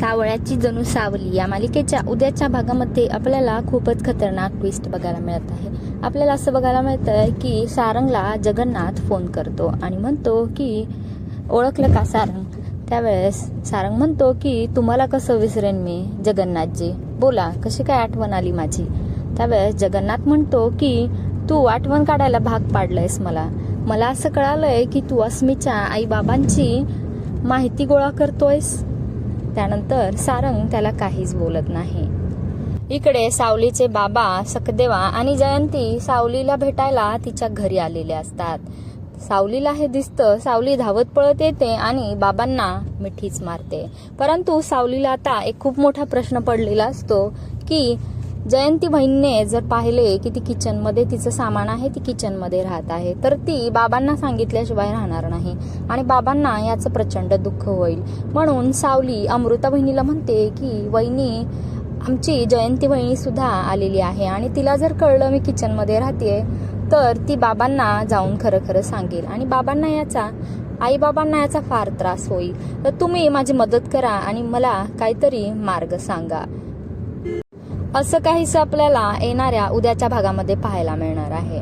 सावळ्याची जणू सावली. या मालिकेच्या उद्याच्या भागामध्ये आपल्याला खूपच खतरनाक ट्विस्ट बघायला मिळत आहे. आपल्याला असं बघायला मिळतं आहे की सारंगला जगन्नाथ फोन करतो आणि म्हणतो की ओळखलं का सारंग? त्यावेळेस सारंग म्हणतो की तुम्हाला कसं विसरेन मी जगन्नाथजी? बोला कशी काय आठवण आली माझी? त्यावेळेस जगन्नाथ म्हणतो की तू आठवण काढायला भाग पाडलंयस मला. मला असं कळालंय की तू अस्मीच्या आईबाबांची माहिती गोळा करतोयस. त्यानंतर सारंग त्याला काहीच बोलत नाही. इकडे सावलीचे बाबा सकदेवा आणि जयंती सावलीला भेटायला तिच्या घरी आलेले असतात. सावलीला हे दिसतं सावली धावत पळत येते आणि बाबांना मिठीच मारते. परंतु सावलीला आता एक खूप मोठा प्रश्न पडलेला असतो की जयंती बहिणीने जर पाहिले की ती किचनमध्ये तिचं सामान आहे ती किचनमध्ये राहत आहे तर ती बाबांना सांगितल्याशिवाय राहणार नाही आणि बाबांना याचं प्रचंड दुःख होईल. म्हणून सावली अमृता बहिणीला म्हणते की वहिनी आमची जयंती बहिणी सुद्धा आलेली आहे आणि तिला जर कळलं मी किचनमध्ये राहते तर ती बाबांना जाऊन खरं खरं सांगेल आणि बाबांना याचा आई बाबांना याचा फार त्रास होईल. तर तुम्ही माझी मदत करा आणि मला काहीतरी मार्ग सांगा. असं काहीसं आपल्याला येणाऱ्या उद्याच्या भागामध्ये पाहायला मिळणार आहे.